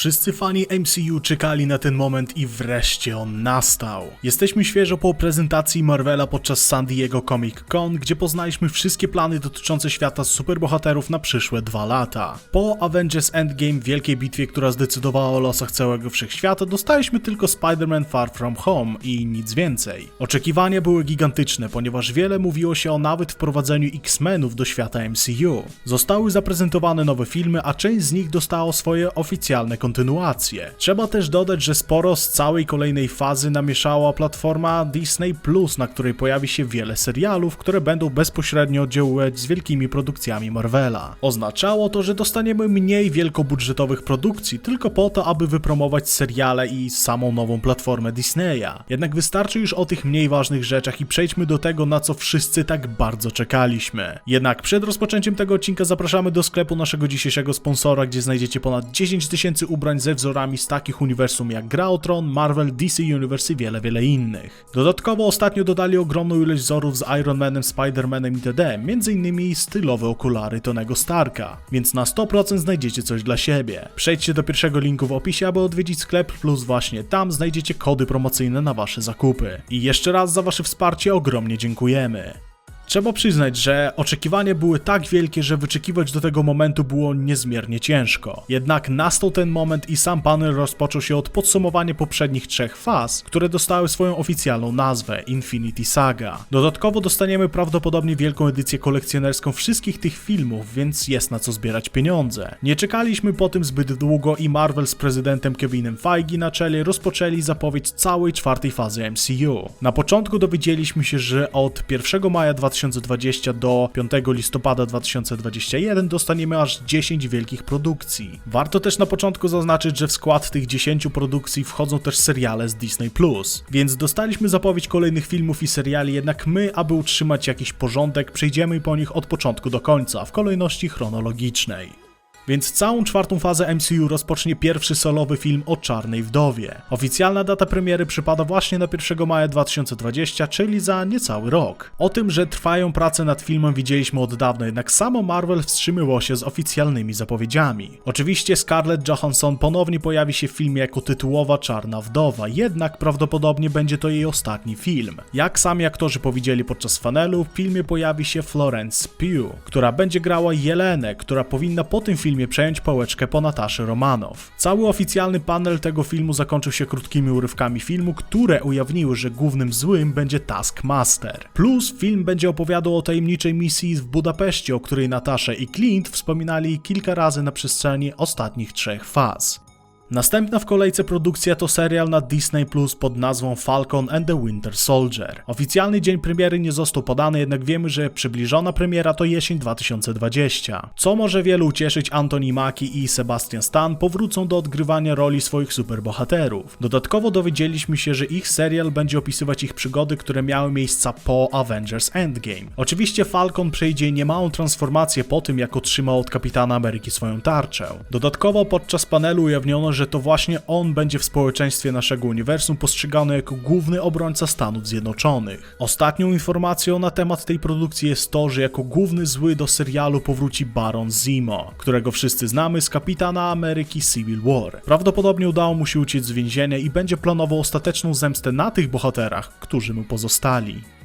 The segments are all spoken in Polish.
Wszyscy fani MCU czekali na ten moment i wreszcie on nastał. Jesteśmy świeżo po prezentacji Marvela podczas San Diego Comic Con, gdzie poznaliśmy wszystkie plany dotyczące świata superbohaterów na przyszłe dwa lata. Po Avengers Endgame, wielkiej bitwie, która zdecydowała o losach całego wszechświata, dostaliśmy tylko Spider-Man Far From Home i nic więcej. Oczekiwania były gigantyczne, ponieważ wiele mówiło się o nawet wprowadzeniu X-Menów do świata MCU. Zostały zaprezentowane nowe filmy, a część z nich dostało swoje oficjalne kontynuacje. Trzeba też dodać, że sporo z całej kolejnej fazy namieszała platforma Disney Plus, na której pojawi się wiele serialów, które będą bezpośrednio oddziaływać z wielkimi produkcjami Marvela. Oznaczało to, że dostaniemy mniej wielkobudżetowych produkcji, tylko po to, aby wypromować seriale i samą nową platformę Disneya. Jednak wystarczy już o tych mniej ważnych rzeczach i przejdźmy do tego, na co wszyscy tak bardzo czekaliśmy. Jednak przed rozpoczęciem tego odcinka zapraszamy do sklepu naszego dzisiejszego sponsora, gdzie znajdziecie ponad 10 tysięcy ubrań ze wzorami z takich uniwersum jak Gra o Tron, Marvel, DC Universe i wiele, wiele innych. Dodatkowo ostatnio dodali ogromną ilość wzorów z Iron Manem, Spider-Manem itd., m.in. stylowe okulary Tonego Starka, więc na 100% znajdziecie coś dla siebie. Przejdźcie do pierwszego linku w opisie, aby odwiedzić sklep, plus właśnie tam znajdziecie kody promocyjne na wasze zakupy. I jeszcze raz za wasze wsparcie ogromnie dziękujemy. Trzeba przyznać, że oczekiwania były tak wielkie, że wyczekiwać do tego momentu było niezmiernie ciężko. Jednak nastał ten moment i sam panel rozpoczął się od podsumowania poprzednich trzech faz, które dostały swoją oficjalną nazwę Infinity Saga. Dodatkowo dostaniemy prawdopodobnie wielką edycję kolekcjonerską wszystkich tych filmów, więc jest na co zbierać pieniądze. Nie czekaliśmy po tym zbyt długo i Marvel z prezydentem Kevinem Feige na czele rozpoczęli zapowiedź całej czwartej fazy MCU. Na początku dowiedzieliśmy się, że od 1 maja 2020 do 5 listopada 2021 dostaniemy aż 10 wielkich produkcji. Warto też na początku zaznaczyć, że w skład tych 10 produkcji wchodzą też seriale z Disney+. Więc dostaliśmy zapowiedź kolejnych filmów i seriali, jednak my, aby utrzymać jakiś porządek, przejdziemy po nich od początku do końca, w kolejności chronologicznej. Więc całą czwartą fazę MCU rozpocznie pierwszy solowy film o Czarnej Wdowie. Oficjalna data premiery przypada właśnie na 1 maja 2020, czyli za niecały rok. O tym, że trwają prace nad filmem widzieliśmy od dawna, jednak samo Marvel wstrzymywało się z oficjalnymi zapowiedziami. Oczywiście Scarlett Johansson ponownie pojawi się w filmie jako tytułowa Czarna Wdowa, jednak prawdopodobnie będzie to jej ostatni film. Jak sami aktorzy powiedzieli podczas panelu, w filmie pojawi się Florence Pugh, która będzie grała Jelenę, która powinna po tym filmie przejąć pałeczkę po Nataszy Romanow. Cały oficjalny panel tego filmu zakończył się krótkimi urywkami filmu, które ujawniły, że głównym złym będzie Taskmaster. Plus film będzie opowiadał o tajemniczej misji w Budapeszcie, o której Natasza i Clint wspominali kilka razy na przestrzeni ostatnich trzech faz. Następna w kolejce produkcja to serial na Disney Plus pod nazwą Falcon and the Winter Soldier. Oficjalny dzień premiery nie został podany, jednak wiemy, że przybliżona premiera to jesień 2020. Co może wielu ucieszyć, Anthony Mackie i Sebastian Stan powrócą do odgrywania roli swoich superbohaterów. Dodatkowo dowiedzieliśmy się, że ich serial będzie opisywać ich przygody, które miały miejsca po Avengers Endgame. Oczywiście Falcon przejdzie niemałą transformację po tym, jak otrzymał od Kapitana Ameryki swoją tarczę. Dodatkowo podczas panelu ujawniono, że to właśnie on będzie w społeczeństwie naszego uniwersum postrzegany jako główny obrońca Stanów Zjednoczonych. Ostatnią informacją na temat tej produkcji jest to, że jako główny zły do serialu powróci Baron Zemo, którego wszyscy znamy z Kapitana Ameryki Civil War. Prawdopodobnie udało mu się uciec z więzienia i będzie planował ostateczną zemstę na tych bohaterach, którzy mu pozostali.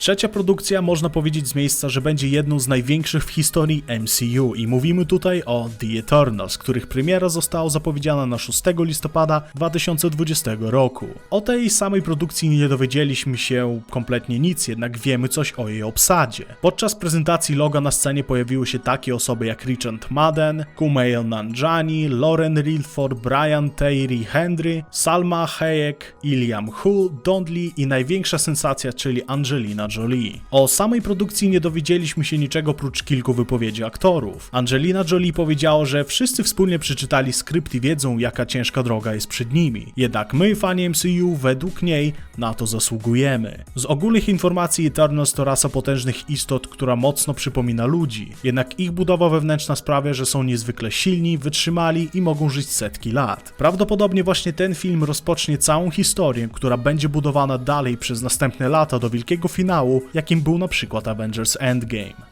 Trzecia produkcja można powiedzieć z miejsca, że będzie jedną z największych w historii MCU i mówimy tutaj o The Eternals, których premiera została zapowiedziana na 6 listopada 2020 roku. O tej samej produkcji nie dowiedzieliśmy się kompletnie nic, jednak wiemy coś o jej obsadzie. Podczas prezentacji loga na scenie pojawiły się takie osoby jak Richard Madden, Kumail Nanjiani, Lauren Rilford, Brian Tyree Henry, Salma Hayek, Iliam Hu, Dondley i największa sensacja, czyli Angelina Jolie. O samej produkcji nie dowiedzieliśmy się niczego prócz kilku wypowiedzi aktorów. Angelina Jolie powiedziała, że wszyscy wspólnie przeczytali skrypt i wiedzą, jaka ciężka droga jest przed nimi. Jednak my, fani MCU, według niej na to zasługujemy. Z ogólnych informacji Eternals to rasa potężnych istot, która mocno przypomina ludzi. Jednak ich budowa wewnętrzna sprawia, że są niezwykle silni, wytrzymali i mogą żyć setki lat. Prawdopodobnie właśnie ten film rozpocznie całą historię, która będzie budowana dalej przez następne lata do wielkiego finału, jakim był na przykład Avengers Endgame.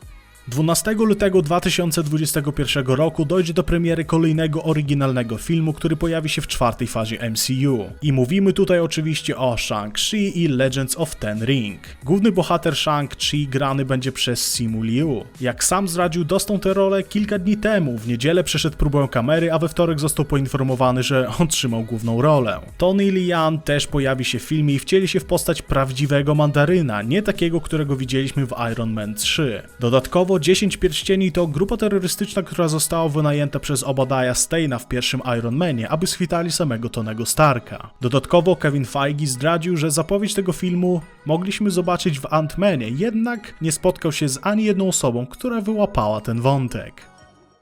12 lutego 2021 roku dojdzie do premiery kolejnego oryginalnego filmu, który pojawi się w czwartej fazie MCU. I mówimy tutaj oczywiście o Shang-Chi i Legends of Ten Ring. Główny bohater Shang-Chi grany będzie przez Simu Liu. Jak sam zdradził, dostał tę rolę kilka dni temu. W niedzielę przeszedł próbę kamery, a we wtorek został poinformowany, że otrzymał główną rolę. Tony Lian też pojawi się w filmie i wcieli się w postać prawdziwego mandaryna, nie takiego, którego widzieliśmy w Iron Man 3. Dodatkowo 10 Pierścieni to grupa terrorystyczna, która została wynajęta przez Obadiah Steina w pierwszym Iron Manie, aby schwytali samego Tonego Starka. Dodatkowo Kevin Feige zdradził, że zapowiedź tego filmu mogliśmy zobaczyć w Ant-Manie, jednak nie spotkał się z ani jedną osobą, która wyłapała ten wątek.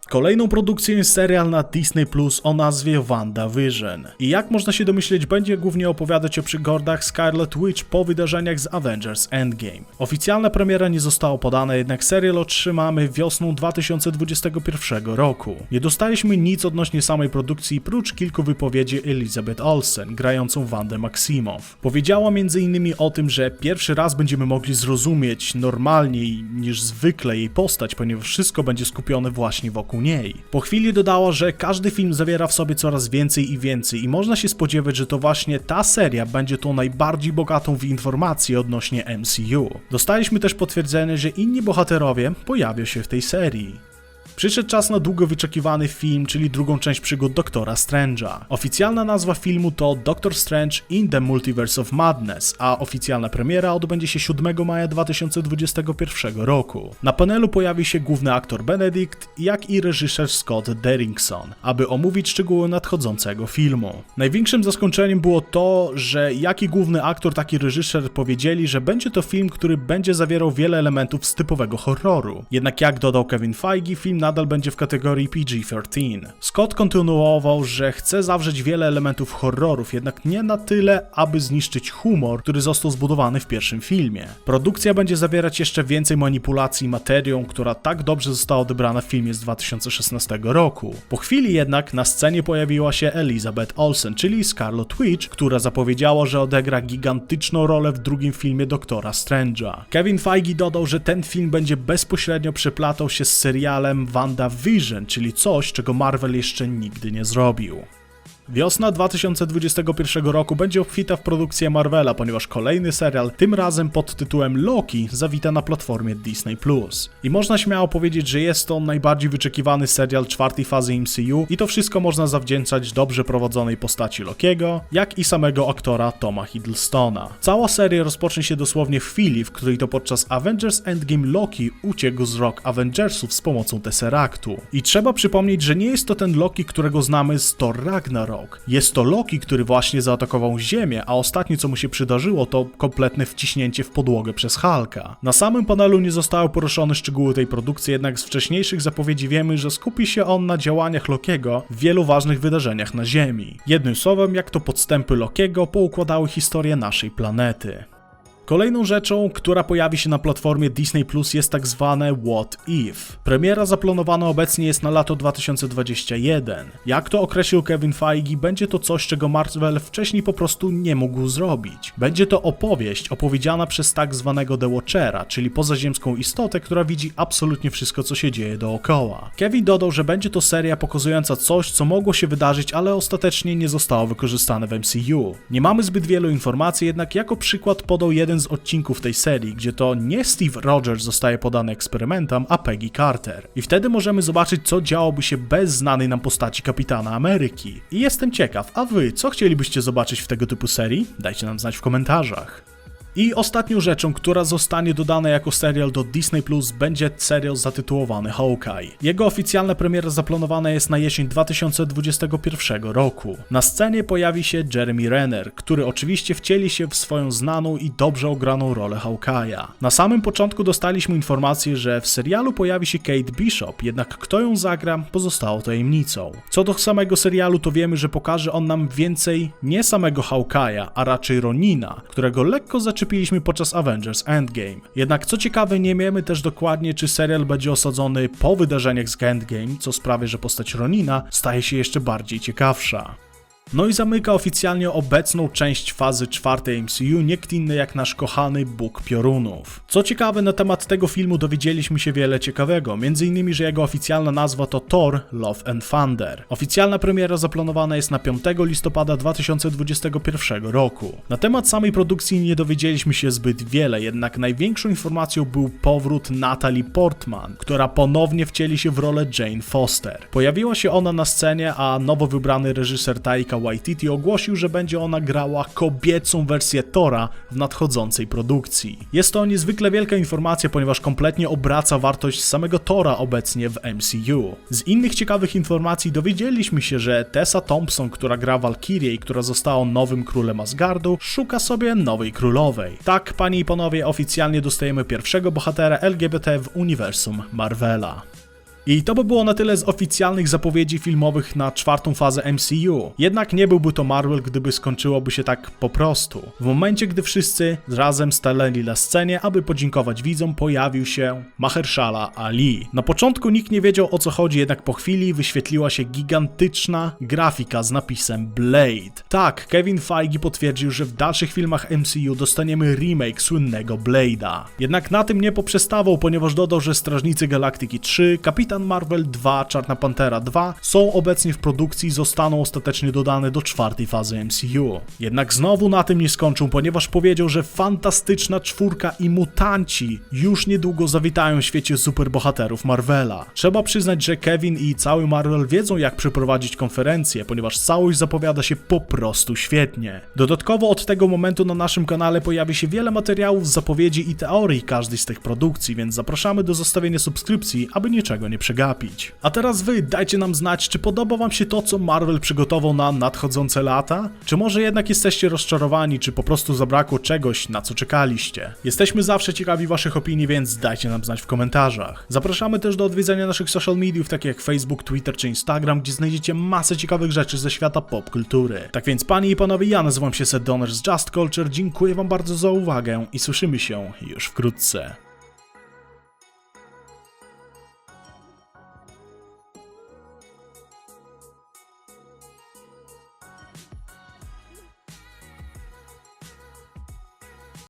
Kolejną produkcją jest serial na Disney Plus o nazwie WandaVision. I jak można się domyśleć, będzie głównie opowiadać o przygodach Scarlet Witch po wydarzeniach z Avengers Endgame. Oficjalna premiera nie została podana, jednak serial otrzymamy wiosną 2021 roku. Nie dostaliśmy nic odnośnie samej produkcji, prócz kilku wypowiedzi Elizabeth Olsen, grającą Wandę Maximow. Powiedziała m.in. o tym, że pierwszy raz będziemy mogli zrozumieć normalniej niż zwykle jej postać, ponieważ wszystko będzie skupione właśnie wokół niej. Po chwili dodała, że każdy film zawiera w sobie coraz więcej i więcej i można się spodziewać, że to właśnie ta seria będzie tą najbardziej bogatą w informacje odnośnie MCU. Dostaliśmy też potwierdzenie, że inni bohaterowie pojawią się w tej serii. Przyszedł czas na długo wyczekiwany film, czyli drugą część przygód Doktora Strange'a. Oficjalna nazwa filmu to Doctor Strange in the Multiverse of Madness, a oficjalna premiera odbędzie się 7 maja 2021 roku. Na panelu pojawi się główny aktor Benedict, jak i reżyser Scott Derrickson, aby omówić szczegóły nadchodzącego filmu. Największym zaskoczeniem było to, że jak i główny aktor, tak i reżyser powiedzieli, że będzie to film, który będzie zawierał wiele elementów z typowego horroru. Jednak jak dodał Kevin Feige, film nadal będzie w kategorii PG-13. Scott kontynuował, że chce zawrzeć wiele elementów horrorów, jednak nie na tyle, aby zniszczyć humor, który został zbudowany w pierwszym filmie. Produkcja będzie zawierać jeszcze więcej manipulacji materią, która tak dobrze została odebrana w filmie z 2016 roku. Po chwili jednak na scenie pojawiła się Elizabeth Olsen, czyli Scarlet Witch, która zapowiedziała, że odegra gigantyczną rolę w drugim filmie Doktora Strange'a. Kevin Feige dodał, że ten film będzie bezpośrednio przeplatał się z serialem WandaVision, czyli coś, czego Marvel jeszcze nigdy nie zrobił. Wiosna 2021 roku będzie obfita w produkcję Marvela, ponieważ kolejny serial, tym razem pod tytułem Loki, zawita na platformie Disney+. I można śmiało powiedzieć, że jest to najbardziej wyczekiwany serial czwartej fazy MCU i to wszystko można zawdzięczać dobrze prowadzonej postaci Lokiego, jak i samego aktora Toma Hiddlestona. Cała seria rozpocznie się dosłownie w chwili, w której to podczas Avengers Endgame Loki uciekł z rok Avengersów z pomocą Tesseractu. I trzeba przypomnieć, że nie jest to ten Loki, którego znamy z Thor Ragnarok, jest to Loki, który właśnie zaatakował Ziemię, a ostatnie co mu się przydarzyło to kompletne wciśnięcie w podłogę przez Hulka. Na samym panelu nie zostały poruszone szczegóły tej produkcji, jednak z wcześniejszych zapowiedzi wiemy, że skupi się on na działaniach Lokiego w wielu ważnych wydarzeniach na Ziemi. Jednym słowem, jak to podstępy Lokiego poukładały historię naszej planety. Kolejną rzeczą, która pojawi się na platformie Disney Plus jest tak zwane What If. Premiera zaplanowana obecnie jest na lato 2021. Jak to określił Kevin Feige, będzie to coś, czego Marvel wcześniej po prostu nie mógł zrobić. Będzie to opowieść opowiedziana przez tak zwanego The Watchera, czyli pozaziemską istotę, która widzi absolutnie wszystko, co się dzieje dookoła. Kevin dodał, że będzie to seria pokazująca coś, co mogło się wydarzyć, ale ostatecznie nie zostało wykorzystane w MCU. Nie mamy zbyt wielu informacji, jednak jako przykład podał jeden z odcinków tej serii, gdzie to nie Steve Rogers zostaje podany eksperymentom, a Peggy Carter. I wtedy możemy zobaczyć, co działoby się bez znanej nam postaci Kapitana Ameryki. I jestem ciekaw, a wy, co chcielibyście zobaczyć w tego typu serii? Dajcie nam znać w komentarzach. I ostatnią rzeczą, która zostanie dodana jako serial do Disney Plus będzie serial zatytułowany Hawkeye. Jego oficjalna premiera zaplanowana jest na jesień 2021 roku. Na scenie pojawi się Jeremy Renner, który oczywiście wcieli się w swoją znaną i dobrze ograną rolę Hawkeye'a. Na samym początku dostaliśmy informację, że w serialu pojawi się Kate Bishop, jednak kto ją zagra pozostało tajemnicą. Co do samego serialu to wiemy, że pokaże on nam więcej nie samego Hawkeye'a, a raczej Ronina, którego lekko zaczepiliśmy podczas Avengers Endgame. Jednak co ciekawe nie wiemy też dokładnie czy serial będzie osadzony po wydarzeniach z Endgame, co sprawia, że postać Ronina staje się jeszcze bardziej ciekawsza. No i zamyka oficjalnie obecną część fazy czwartej MCU nikt inny jak nasz kochany Bóg Piorunów. Co ciekawe, na temat tego filmu dowiedzieliśmy się wiele ciekawego, innymi, że jego oficjalna nazwa to Thor Love and Thunder. Oficjalna premiera zaplanowana jest na 5 listopada 2021 roku. Na temat samej produkcji nie dowiedzieliśmy się zbyt wiele, jednak największą informacją był powrót Natalie Portman, która ponownie wcieli się w rolę Jane Foster. Pojawiła się ona na scenie, a nowo wybrany reżyser Taika Waititi ogłosił, że będzie ona grała kobiecą wersję Tora w nadchodzącej produkcji. Jest to niezwykle wielka informacja, ponieważ kompletnie obraca wartość samego Tora obecnie w MCU. Z innych ciekawych informacji dowiedzieliśmy się, że Tessa Thompson, która gra Valkyrię i która została nowym królem Asgardu, szuka sobie nowej królowej. Tak, panie i panowie, oficjalnie dostajemy pierwszego bohatera LGBT w uniwersum Marvela. I to by było na tyle z oficjalnych zapowiedzi filmowych na czwartą fazę MCU. Jednak nie byłby to Marvel, gdyby skończyłoby się tak po prostu. W momencie, gdy wszyscy razem stanęli na scenie, aby podziękować widzom, pojawił się Mahershala Ali. Na początku nikt nie wiedział o co chodzi, jednak po chwili wyświetliła się gigantyczna grafika z napisem Blade. Tak, Kevin Feige potwierdził, że w dalszych filmach MCU dostaniemy remake słynnego Blade'a. Jednak na tym nie poprzestawał, ponieważ dodał, że Strażnicy Galaktyki 3, Kapitan Marvel 2, Czarna Pantera 2 są obecnie w produkcji i zostaną ostatecznie dodane do czwartej fazy MCU. Jednak znowu na tym nie skończył, ponieważ powiedział, że fantastyczna czwórka i mutanci już niedługo zawitają w świecie superbohaterów Marvela. Trzeba przyznać, że Kevin i cały Marvel wiedzą jak przeprowadzić konferencję, ponieważ całość zapowiada się po prostu świetnie. Dodatkowo od tego momentu na naszym kanale pojawi się wiele materiałów zapowiedzi i teorii każdej z tych produkcji, więc zapraszamy do zostawienia subskrypcji, aby niczego nie przegapić. A teraz wy dajcie nam znać, czy podoba wam się to, co Marvel przygotował na nadchodzące lata? Czy może jednak jesteście rozczarowani, czy po prostu zabrakło czegoś, na co czekaliście? Jesteśmy zawsze ciekawi waszych opinii, więc dajcie nam znać w komentarzach. Zapraszamy też do odwiedzenia naszych social mediów, takich jak Facebook, Twitter czy Instagram, gdzie znajdziecie masę ciekawych rzeczy ze świata popkultury. Tak więc, panie i panowie, ja nazywam się Seth Donner z Just Culture, dziękuję wam bardzo za uwagę i słyszymy się już wkrótce.